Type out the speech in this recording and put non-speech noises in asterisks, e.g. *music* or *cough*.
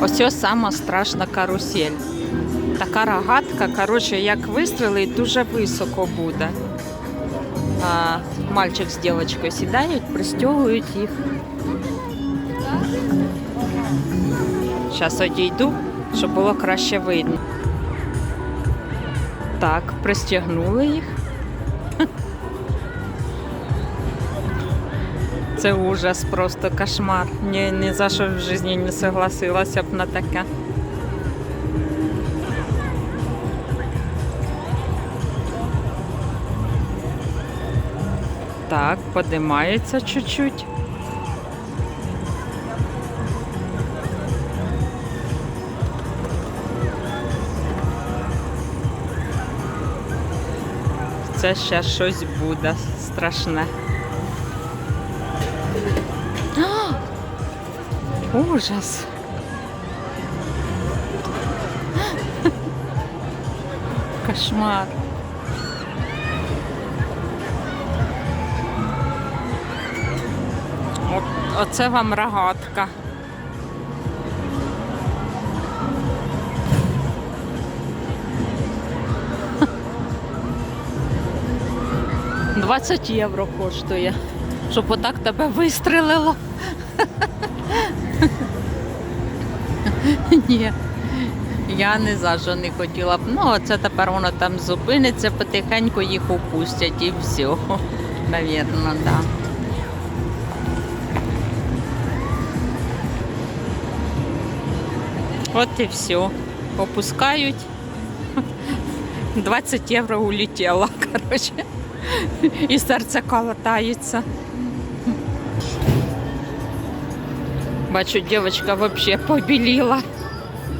Ось сама страшна карусель. Така рогатка, коротше, як вистрілить, дуже високо буде. А, мальчик з дівчинкою сідають, пристягують їх. Зараз одійду, щоб було краще видно. Так, пристягнули їх. Це ужас, просто кошмар. Ні, ні за що в житті не согласилася б на таке. Так, подимається чуть-чуть. Це ще щось буде страшне. Ужас. Кошмар. Оце вам рогатка. Двадцять євро коштує, щоб отак тебе вистрелило. *laughs* Ні, я не за що не хотіла б. Ну, оце тепер воно там зупиниться, потихеньку їх упустять і все. Навірно, так. Да. От і все. Опускають. *laughs* 20 євро улетіло, коротше. *laughs* І серце колотається. Бачу, дівчинка взагалі побіліла.